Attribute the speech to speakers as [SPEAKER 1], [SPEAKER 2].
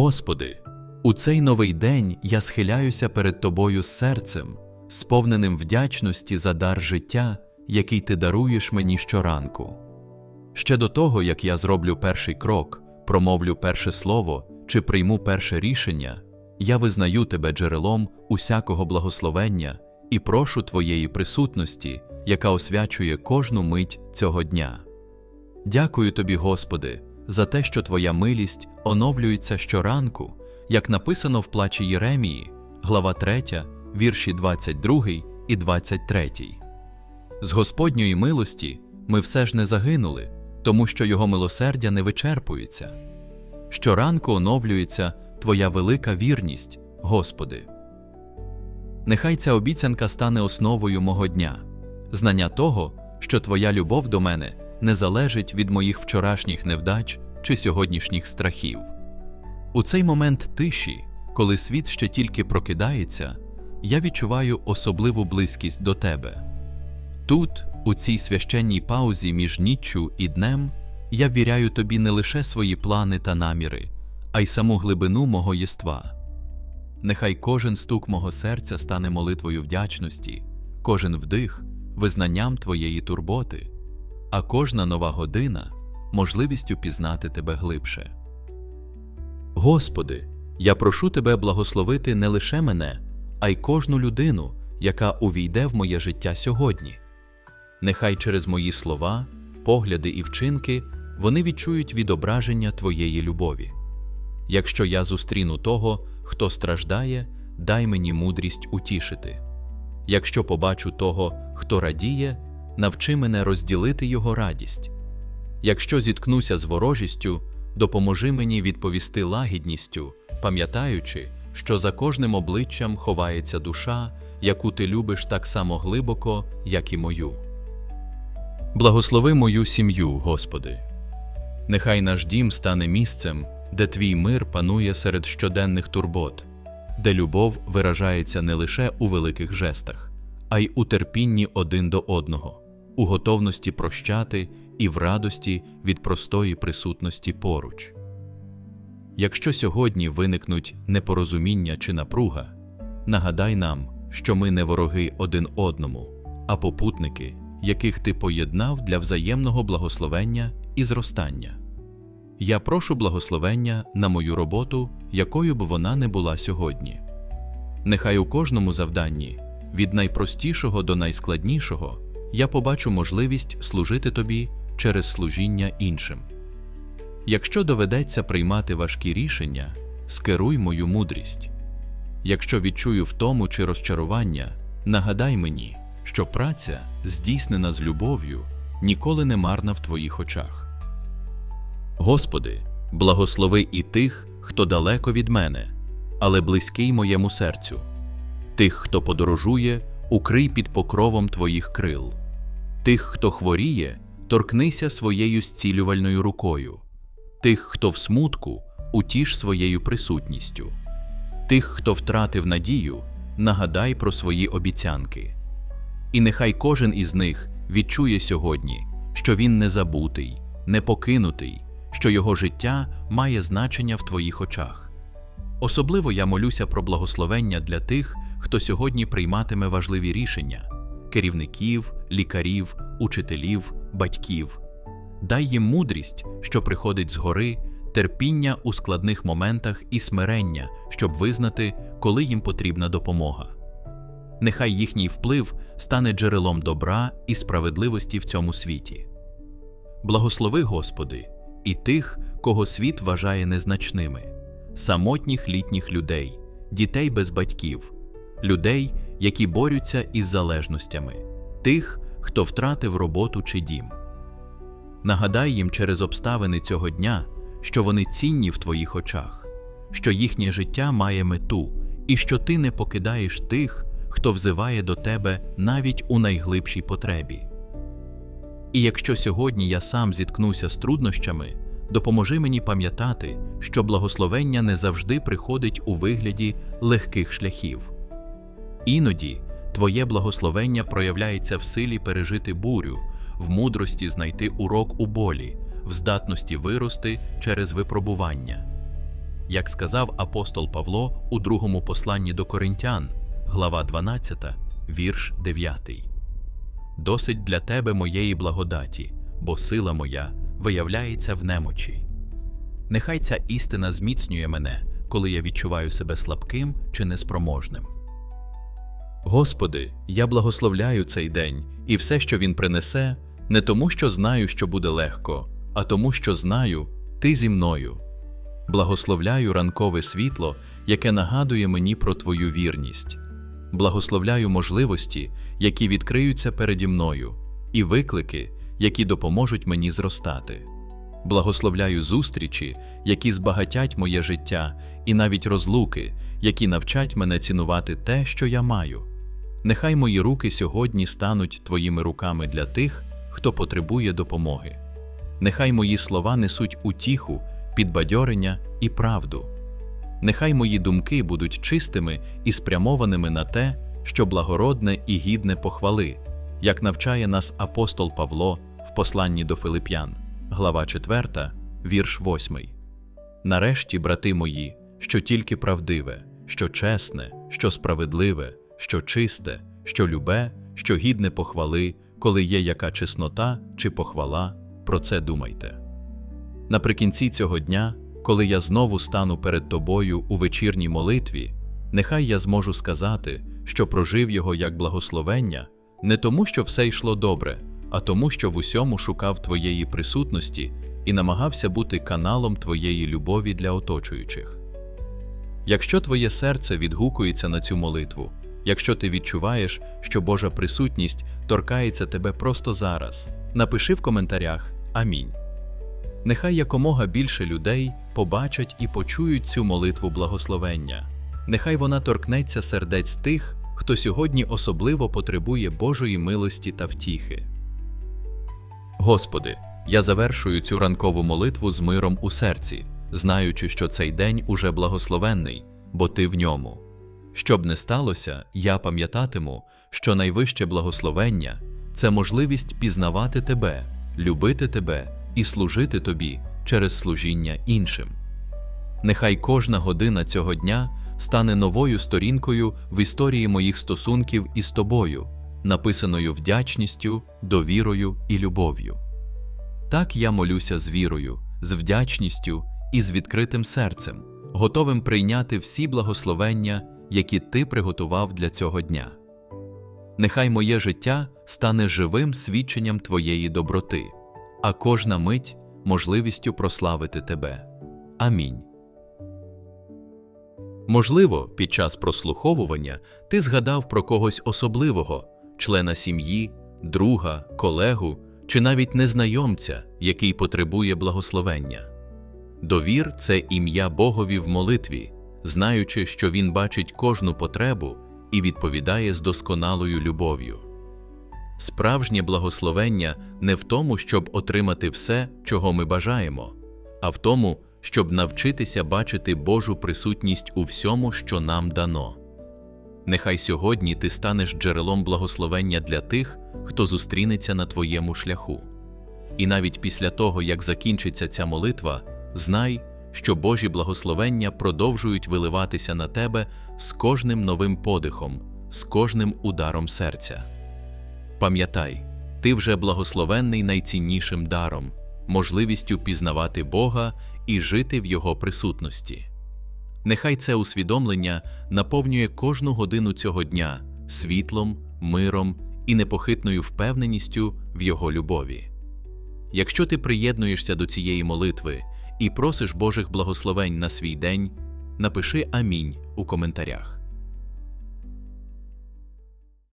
[SPEAKER 1] Господи, у цей новий день я схиляюся перед Тобою серцем, сповненим вдячності за дар життя, який Ти даруєш мені щоранку. Ще до того, як я зроблю перший крок, промовлю перше слово чи прийму перше рішення, я визнаю Тебе джерелом усякого благословення і прошу Твоєї присутності, яка освячує кожну мить цього дня. Дякую тобі, Господи, за те, що Твоя милість оновлюється щоранку, як написано в плачі Єремії, глава 3, вірші 22 і 23. З Господньої милості ми все ж не загинули, тому що Його милосердя не вичерпується. Щоранку оновлюється Твоя велика вірність, Господи. Нехай ця обіцянка стане основою мого дня, знання того, що Твоя любов до мене не залежить від моїх вчорашніх невдач чи сьогоднішніх страхів. У цей момент тиші, коли світ ще тільки прокидається, я відчуваю особливу близькість до тебе. Тут, у цій священній паузі між ніччю і днем, я ввіряю тобі не лише свої плани та наміри, а й саму глибину мого єства. Нехай кожен стук мого серця стане молитвою вдячності, кожен вдих визнанням твоєї турботи, а кожна нова година можливістю пізнати тебе глибше. Господи, я прошу Тебе благословити не лише мене, а й кожну людину, яка увійде в моє життя сьогодні. Нехай через мої слова, погляди і вчинки вони відчують відображення Твоєї любові. Якщо я зустріну того, хто страждає, дай мені мудрість утішити. Якщо побачу того, хто радіє, навчи мене розділити його радість. Якщо зіткнуся з ворожістю, допоможи мені відповісти лагідністю, пам'ятаючи, що за кожним обличчям ховається душа, яку ти любиш так само глибоко, як і мою. Благослови мою сім'ю, Господи. Нехай наш дім стане місцем, де твій мир панує серед щоденних турбот, де любов виражається не лише у великих жестах, а й у терпінні один до одного, у готовності прощати і в радості від простої присутності поруч. Якщо сьогодні виникнуть непорозуміння чи напруга, нагадай нам, що ми не вороги один одному, а попутники, яких ти поєднав для взаємного благословення і зростання. Я прошу благословення на мою роботу, якою б вона не була сьогодні. Нехай у кожному завданні, від найпростішого до найскладнішого, я побачу можливість служити тобі через служіння іншим. Якщо доведеться приймати важкі рішення, скеруй мою мудрість. Якщо відчую втому чи розчарування, нагадай мені, що праця, здійснена з любов'ю, ніколи не марна в твоїх очах. Господи, благослови і тих, хто далеко від мене, але близький моєму серцю, тих, хто подорожує, укрий під покровом Твоїх крил, тих, хто хворіє, торкнися своєю зцілювальною рукою, тих, хто в смутку, утіш своєю присутністю, тих, хто втратив надію, нагадай про свої обіцянки. І нехай кожен із них відчує сьогодні, що він не забутий, не покинутий, що його життя має значення в твоїх очах. Особливо я молюся про благословення для тих, хто сьогодні прийматиме важливі рішення керівників, лікарів, учителів, батьків. Дай їм мудрість, що приходить згори, терпіння у складних моментах і смирення, щоб визнати, коли їм потрібна допомога. Нехай їхній вплив стане джерелом добра і справедливості в цьому світі. Благослови, Господи, і тих, кого світ вважає незначними, самотніх літніх людей, дітей без батьків, людей, які борються із залежностями, тих, хто втратив роботу чи дім. Нагадай їм через обставини цього дня, що вони цінні в твоїх очах, що їхнє життя має мету і що ти не покидаєш тих, хто взиває до тебе навіть у найглибшій потребі. І якщо сьогодні я сам зіткнуся з труднощами, допоможи мені пам'ятати, що благословення не завжди приходить у вигляді легких шляхів. Іноді Твоє благословення проявляється в силі пережити бурю, в мудрості знайти урок у болі, в здатності вирости через випробування. як сказав апостол Павло у другому посланні до Коринтян, глава 12, вірш 9. Досить для тебе моєї благодаті, бо сила моя виявляється в немочі. Нехай ця істина зміцнює мене, коли я відчуваю себе слабким чи неспроможним. Господи, я благословляю цей день і все, що він принесе, не тому, що знаю, що буде легко, а тому, що знаю, ти зі мною. Благословляю ранкове світло, яке нагадує мені про Твою вірність. Благословляю можливості, які відкриються переді мною, і виклики, які допоможуть мені зростати. Благословляю зустрічі, які збагатять моє життя, і навіть розлуки, які навчать мене цінувати те, що я маю. Нехай мої руки сьогодні стануть твоїми руками для тих, хто потребує допомоги. Нехай мої слова несуть утіху, підбадьорення і правду. Нехай мої думки будуть чистими і спрямованими на те, що благородне і гідне похвали, як навчає нас апостол Павло в посланні до Филип'ян, глава 4, вірш 8. Нарешті, брати мої, що тільки правдиве, що чесне, що справедливе, що чисте, що любе, що гідне похвали, коли є яка чеснота чи похвала, про це думайте. Наприкінці цього дня, коли я знову стану перед тобою у вечірній молитві, нехай я зможу сказати, що прожив його як благословення, не тому, що все йшло добре, а тому, що в усьому шукав твоєї присутності і намагався бути каналом твоєї любові для оточуючих. Якщо твоє серце відгукується на цю молитву, якщо ти відчуваєш, що Божа присутність торкається тебе просто зараз, напиши в коментарях Амінь. Нехай якомога більше людей побачать і почують цю молитву благословення. Нехай вона торкнеться сердець тих, хто сьогодні особливо потребує Божої милості та втіхи. Господи, я завершую цю ранкову молитву з миром у серці, знаючи, що цей день уже благословенний, бо Ти в ньому. Щоб не сталося, я пам'ятатиму, що найвище благословення це можливість пізнавати Тебе, любити Тебе і служити Тобі через служіння іншим. Нехай кожна година цього дня стане новою сторінкою в історії моїх стосунків із тобою, написаною вдячністю, довірою і любов'ю. Так я молюся з вірою, з вдячністю і з відкритим серцем, готовим прийняти всі благословення, які ти приготував для цього дня. Нехай моє життя стане живим свідченням твоєї доброти, а кожна мить можливістю прославити тебе. Амінь. Можливо, під час прослуховування ти згадав про когось особливого, члена сім'ї, друга, колегу чи навіть незнайомця, який потребує благословення. Довір це ім'я Богові в молитві, знаючи, що Він бачить кожну потребу і відповідає з досконалою любов'ю. Справжнє благословення не в тому, щоб отримати все, чого ми бажаємо, а в тому, щоб навчитися бачити Божу присутність у всьому, що нам дано. Нехай сьогодні ти станеш джерелом благословення для тих, хто зустрінеться на твоєму шляху. І навіть після того, як закінчиться ця молитва, знай, що Божі благословення продовжують виливатися на тебе з кожним новим подихом, з кожним ударом серця. Пам'ятай, ти вже благословенний найціннішим даром, можливістю пізнавати Бога і жити в Його присутності. Нехай це усвідомлення наповнює кожну годину цього дня світлом, миром і непохитною впевненістю в Його любові. Якщо ти приєднуєшся до цієї молитви і просиш Божих благословень на свій день, напиши Амінь у коментарях.